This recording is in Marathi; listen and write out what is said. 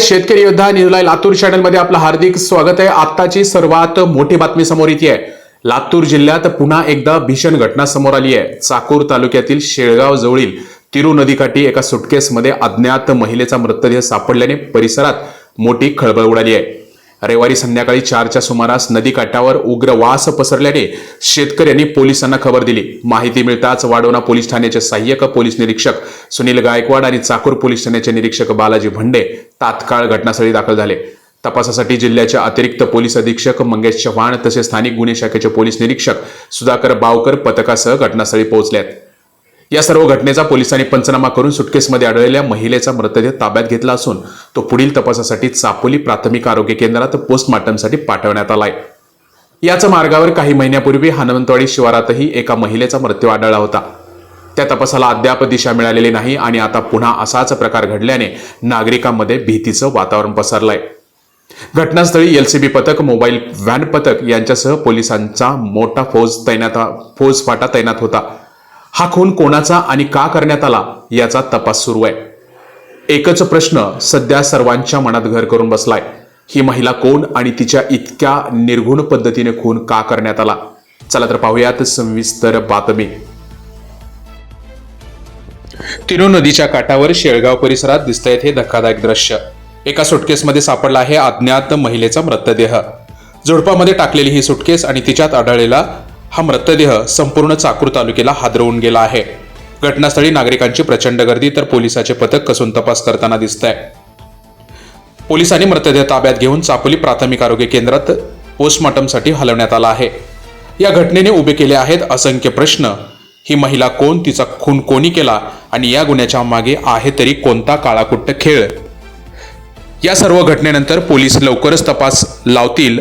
शेतकरी योद्धा न्यूजला लातूर चॅनलमध्ये आपलं हार्दिक स्वागत आहे. आत्ताची सर्वात मोठी बातमी समोर येते आहे. लातूर जिल्ह्यात पुन्हा एकदा भीषण घटना समोर आली आहे. चाकूर तालुक्यातील शेळगाव जवळील तिरू नदीकाठी एका सुटकेसमध्ये अज्ञात महिलेचा मृतदेह सापडल्याने परिसरात मोठी खळबळ उडाली आहे. रविवारी संध्याकाळी चारच्या सुमारास नदीकाठावर उग्र वास पसरल्याने शेतकऱ्यांनी पोलिसांना खबर दिली. माहिती मिळताच वाडोना पोलीस ठाण्याचे सहाय्यक पोलीस निरीक्षक सुनील गायकवाड आणि चाकूर पोलीस ठाण्याचे निरीक्षक बालाजी भंडे तात्काळ घटनास्थळी दाखल झाले. तपासासाठी जिल्ह्याचे अतिरिक्त पोलीस अधीक्षक मंगेश चव्हाण तसेच स्थानिक गुन्हे शाखेचे पोलीस निरीक्षक सुधाकर बावकर पथकासह घटनास्थळी पोहोचल्यात या सर्व घटनेचा पोलिसांनी पंचनामा करून सुटकेसमध्ये आढळलेल्या महिलेचा मृतदेह ताब्यात घेतला असून तो पुढील तपासासाठी चापोली प्राथमिक आरोग्य केंद्रात पोस्टमार्टमसाठी पाठवण्यात आलाय. याच मार्गावर काही महिन्यापूर्वी हनुमंतवाडी शिवारातही एका महिलेचा मृत्यू आढळला होता. त्या तपासाला अद्याप दिशा मिळालेली नाही आणि आता पुन्हा असाच प्रकार घडल्याने नागरिकांमध्ये भीतीचं वातावरण पसरलंय. घटनास्थळी एलसीबी पथक मोबाईल व्हॅन पथक यांच्यासह पोलिसांचा मोठा फौज तैनात फौज फाटा तैनात होता. हा खून कोणाचा आणि का करण्यात आला याचा तपास सुरू आहे. एकच प्रश्न सध्या सर्वांच्या मनात घर करून बसलाय. ही महिला कोण आणि तिच्या इतक्या निर्घुण पद्धतीने खून का करण्यात आला? चला तर पाहूयात सविस्तर बातमी. तिरू नदीच्या काठावर शेळगाव परिसरात दिसतायत हे धक्कादायक दृश्य. एका सुटकेसमध्ये सापडला आहे अज्ञात महिलेचा मृतदेह. झुडपामध्ये टाकलेली ही सुटकेस आणि तिच्यात आढळलेला हा मृतदेह संपूर्ण चाकूर तालुक्याला हादरवून गेला आहे. घटनास्थळी नागरिकांची प्रचंड गर्दी तर पोलिसाचे पथक कसून तपास करताना दिसत आहे पोलिसांनी मृतदेह ताब्यात घेऊन चापोली प्राथमिक आरोग्य केंद्रात पोस्टमॉर्टमसाठी हलवण्यात आला आहे. या घटनेने उभे केले आहेत असंख्य प्रश्न. ही महिला कोण? तिचा खून कोणी केला? आणि या गुन्ह्याच्या मागे आहे तरी कोणता काळाकुट्ट खेळ? या सर्व घटनेनंतर पोलीस लवकरच तपास लावतील.